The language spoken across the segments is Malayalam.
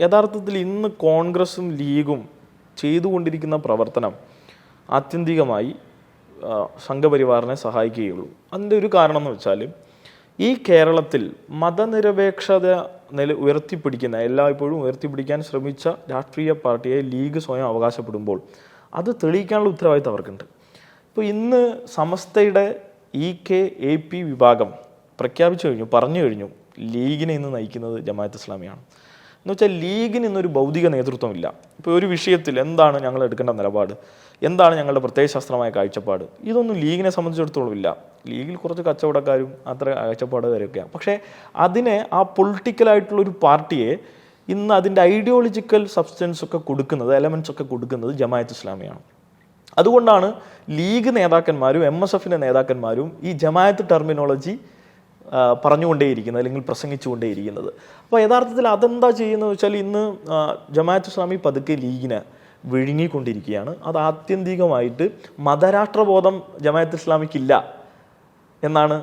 യഥാർത്ഥത്തിൽ ഇന്ന് കോൺഗ്രസും ലീഗും ചെയ്തുകൊണ്ടിരിക്കുന്ന പ്രവർത്തനം ആത്യന്തികമായി സംഘപരിവാറിനെ സഹായിക്കുകയുള്ളൂ. അതിന്റെ ഒരു കാരണം എന്ന് വെച്ചാൽ ഈ കേരളത്തിൽ മതനിരപേക്ഷത നില ഉയർത്തിപ്പിടിക്കുന്ന എല്ലായ്പ്പോഴും ഉയർത്തിപ്പിടിക്കാൻ ശ്രമിച്ച രാഷ്ട്രീയ പാർട്ടിയെ ലീഗ് സ്വയം അവകാശപ്പെടുമ്പോൾ അത് തെളിയിക്കാനുള്ള ഉത്തരവാദിത്തം അവർക്കുണ്ട്. ഇപ്പോൾ ഇന്ന് സമസ്തയുടെ ഇ കെ എ പി വിഭാഗം പ്രഖ്യാപിച്ചു കഴിഞ്ഞു പറഞ്ഞു കഴിഞ്ഞു ലീഗിനെ ഇന്ന് നയിക്കുന്നത് ജമാഅത്ത് ഇസ്ലാമിയാണ്. എന്ന് വെച്ചാൽ ലീഗിന് ഇന്നൊരു ഭൗതിക നേതൃത്വമില്ല. ഇപ്പോൾ ഒരു വിഷയത്തിൽ എന്താണ് ഞങ്ങൾ എടുക്കേണ്ട നിലപാട്? എന്താണ് ഞങ്ങളുടെ പ്രത്യയശാസ്ത്രമായ കാഴ്ചപ്പാട്? ഇതൊന്നും ലീഗിനെ സംബന്ധിച്ചിടത്തോളം ഇല്ല. ലീഗിൽ കുറച്ച് കച്ചവടക്കാരും അത്ര കാഴ്ചപ്പാടുകാരൊക്കെയാണ് പക്ഷേ അതിനെ ആ പൊളിറ്റിക്കലായിട്ടുള്ളൊരു പാർട്ടിയെ ഇന്ന് അതിന്റെ ഐഡിയോളജിക്കൽ സബ്സ്റ്റൻസ് ഒക്കെ കൊടുക്കുന്നത് എലമെന്റ്സ് ഒക്കെ കൊടുക്കുന്നത് ജമായത്ത് ഇസ്ലാമിയാണ്. അതുകൊണ്ടാണ് ലീഗ് നേതാക്കന്മാരും എം എസ് എഫിന്റെ നേതാക്കന്മാരും ഈ ജമായത്ത് ടെർമിനോളജി പറഞ്ഞുകൊണ്ടേയിരിക്കുന്നത് അല്ലെങ്കിൽ പ്രസംഗിച്ചുകൊണ്ടേയിരിക്കുന്നത്. അപ്പോൾ യഥാർത്ഥത്തിൽ അതെന്താ ചെയ്യുന്നത് വെച്ചാൽ ഇന്ന് ജമാഅത്ത് ഇസ്ലാമി പതുക്കെ ലീഗിനെ വിഴുങ്ങിക്കൊണ്ടിരിക്കുകയാണ്. അത് ആത്യന്തികമായിട്ട് മതരാഷ്ട്രബോധം ജമാഅത്ത് ഇസ്ലാമിക്കില്ല എന്നാണ്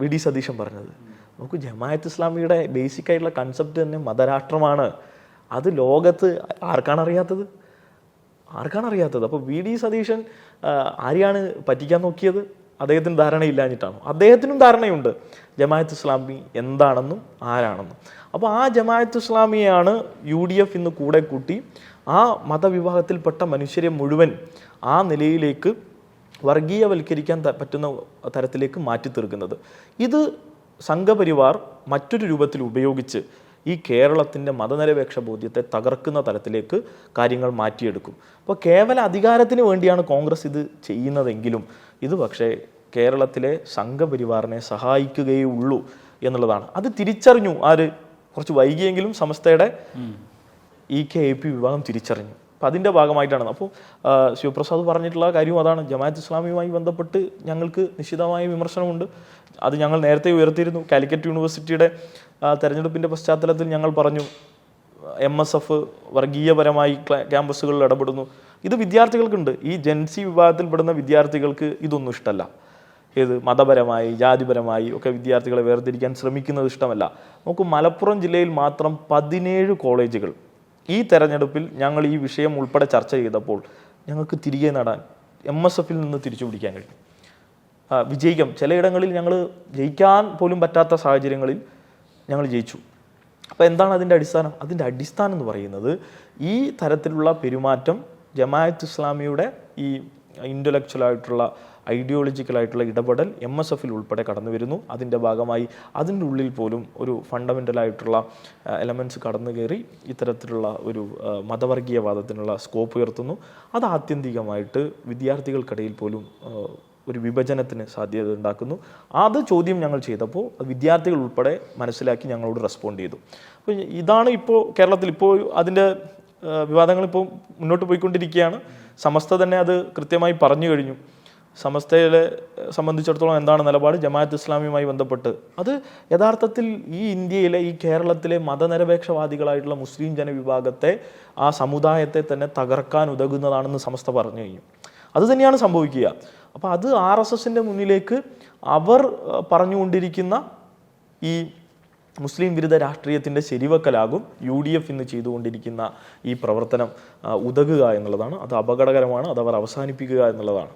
വി ഡി സതീശൻ പറഞ്ഞത്. നമുക്ക് ജമാഅത്ത് ഇസ്ലാമിയുടെ ബേസിക് ആയിട്ടുള്ള കൺസെപ്റ്റ് തന്നെ മതരാഷ്ട്രമാണ്. അത് ലോകത്ത് ആർക്കാണ് അറിയാത്തത്? ആർക്കാണ് അറിയാത്തത്? അപ്പോൾ വി ഡി സതീശൻ ആരെയാണ് പറ്റിക്കാൻ നോക്കിയത്? അദ്ദേഹത്തിന് ധാരണയില്ലാഞ്ഞിട്ടാണ്? അദ്ദേഹത്തിനും ധാരണയുണ്ട്. ജമായത്ത് ഇസ്ലാമി എന്താണെന്നും ആരാണെന്നും. അപ്പോൾ ആ ജമായത്ത് ഇസ്ലാമിയാണ് യു ഡി എഫ് ഇന്ന് കൂടെ കൂട്ടി ആ മതവിഭാഗത്തിൽപ്പെട്ട മനുഷ്യരെ മുഴുവൻ ആ നിലയിലേക്ക് വർഗീയവൽക്കരിക്കാൻ പറ്റുന്ന തരത്തിലേക്ക് മാറ്റി തീർക്കുന്നത് ഇത് സംഘപരിവാർ മറ്റൊരു രൂപത്തിൽ ഉപയോഗിച്ച് ഈ കേരളത്തിന്റെ മതനിരപേക്ഷ ബോധ്യത്തെ തകർക്കുന്ന തലത്തിലേക്ക് കാര്യങ്ങൾ മാറ്റിയെടുക്കും. അപ്പോൾ കേവല അധികാരത്തിന് വേണ്ടിയാണ് കോൺഗ്രസ് ഇത് ചെയ്യുന്നതെങ്കിലും ഇത് പക്ഷേ കേരളത്തിലെ സംഘപരിവാറിനെ സഹായിക്കുകയേ ഉള്ളൂ എന്നുള്ളതാണ്. അത് തിരിച്ചറിഞ്ഞു. ആര് കുറച്ച് വൈകിയെങ്കിലും സംസ്ഥയുടെ ഇ കെ എ പി വിഭാഗം തിരിച്ചറിഞ്ഞു. അപ്പം അതിന്റെ ഭാഗമായിട്ടാണ്. അപ്പോൾ ശിവപ്രസാദ് പറഞ്ഞിട്ടുള്ള കാര്യം അതാണ്. ജമാഅത്ത് ഇസ്ലാമിയുമായി ബന്ധപ്പെട്ട് ഞങ്ങൾക്ക് നിശ്ചിതമായ വിമർശനമുണ്ട്. അത് ഞങ്ങൾ നേരത്തെ ഉയർത്തിയിരുന്നു. കാലിക്കറ്റ് യൂണിവേഴ്സിറ്റിയുടെ തെരഞ്ഞെടുപ്പിന്റെ പശ്ചാത്തലത്തിൽ ഞങ്ങൾ പറഞ്ഞു എം എസ് എഫ് വർഗീയപരമായി ക്യാമ്പസുകളിൽ ഇടപെടുന്നു. ഇത് വിദ്യാർത്ഥികൾക്കുണ്ട്. ഈ ജൻസി വിഭാഗത്തിൽപ്പെടുന്ന വിദ്യാർത്ഥികൾക്ക് ഇതൊന്നും ഇഷ്ടമല്ല. ഏത്? മതപരമായി ജാതിപരമായി ഒക്കെ വിദ്യാർത്ഥികളെ വേർതിരിക്കാൻ ശ്രമിക്കുന്നത് ഇഷ്ടമല്ല. നമുക്ക് മലപ്പുറം ജില്ലയിൽ മാത്രം പതിനേഴ് കോളേജുകൾ. ഈ തെരഞ്ഞെടുപ്പിൽ ഞങ്ങൾ ഈ വിഷയം ഉൾപ്പെടെ ചർച്ച ചെയ്തപ്പോൾ ഞങ്ങൾക്ക് തിരികെ നടാൻ എം എസ് എഫിൽ നിന്ന് തിരിച്ചു പിടിക്കാൻ ആ, വിജയിക്കാം. ചിലയിടങ്ങളിൽ ഞങ്ങൾ ജയിക്കാൻ പോലും പറ്റാത്ത സാഹചര്യങ്ങളിൽ ഞങ്ങൾ ജയിച്ചു. അപ്പോൾ എന്താണ് അതിന്റെ അടിസ്ഥാനം? അതിന്റെ അടിസ്ഥാനം എന്ന് പറയുന്നത് ഈ തരത്തിലുള്ള പെരുമാറ്റം ജമാഅത്ത് ഇസ്ലാമിയുടെ ഈ ഇന്റലക്ച്വലായിട്ടുള്ള ഐഡിയോളജിക്കലായിട്ടുള്ള ഇടപെടൽ എം എസ് എഫിൽ ഉൾപ്പെടെ കടന്നു വരുന്നു. അതിന്റെ ഭാഗമായി അതിന്റെ ഉള്ളിൽ പോലും ഒരു ഫണ്ടമെന്റലായിട്ടുള്ള എലമെന്റ്സ് കടന്നു കയറി ഇത്തരത്തിലുള്ള ഒരു മതവർഗീയവാദത്തിനുള്ള സ്കോപ്പ് ഉയർത്തുന്നു. അത് ആത്യന്തികമായിട്ട് വിദ്യാർത്ഥികൾക്കിടയിൽ പോലും ഒരു വിഭജനത്തിന് സാധ്യത ഉണ്ടാക്കുന്നു. അത് ചോദ്യം ഞങ്ങൾ ചെയ്തപ്പോൾ വിദ്യാർത്ഥികൾ ഉൾപ്പെടെ മനസ്സിലാക്കി ഞങ്ങളോട് റെസ്പോണ്ട് ചെയ്തു. അപ്പോൾ ഇതാണ് ഇപ്പോൾ കേരളത്തിൽ ഇപ്പോൾ അതിന്റെ വിവാദങ്ങൾ ഇപ്പോൾ മുന്നോട്ട് പോയിക്കൊണ്ടിരിക്കുകയാണ്. സമസ്ത തന്നെ അത് കൃത്യമായി പറഞ്ഞു കഴിഞ്ഞു. സമസ്തയെ സംബന്ധിച്ചിടത്തോളം എന്താണ് നിലപാട്? ജമാഅത്ത് ഇസ്ലാമിയുമായി ബന്ധപ്പെട്ട്. അത് യഥാർത്ഥത്തിൽ ഈ ഇന്ത്യയിലെ ഈ കേരളത്തിലെ മതനിരപേക്ഷവാദികളായിട്ടുള്ള മുസ്ലിം ജനവിഭാഗത്തെ ആ സമുദായത്തെ തന്നെ തകർക്കാൻ ഉതകുന്നതാണെന്ന് സമസ്ത പറഞ്ഞു കഴിഞ്ഞു. അത് തന്നെയാണ് സംഭവിക്കുക. അപ്പോൾ അത് ആർ എസ് എസിന്റെ മുന്നിലേക്ക് അവർ പറഞ്ഞുകൊണ്ടിരിക്കുന്ന ഈ മുസ്ലിം വിരുദ്ധ രാഷ്ട്രീയത്തിന്റെ ശരിവക്കലാകും യു ഡി എഫ് ഇന്ന് ചെയ്തുകൊണ്ടിരിക്കുന്ന ഈ പ്രവർത്തനം ഉതകുക എന്നുള്ളതാണ്. അത് അപകടകരമാണ്. അത് അവർ അവസാനിപ്പിക്കുക എന്നുള്ളതാണ്.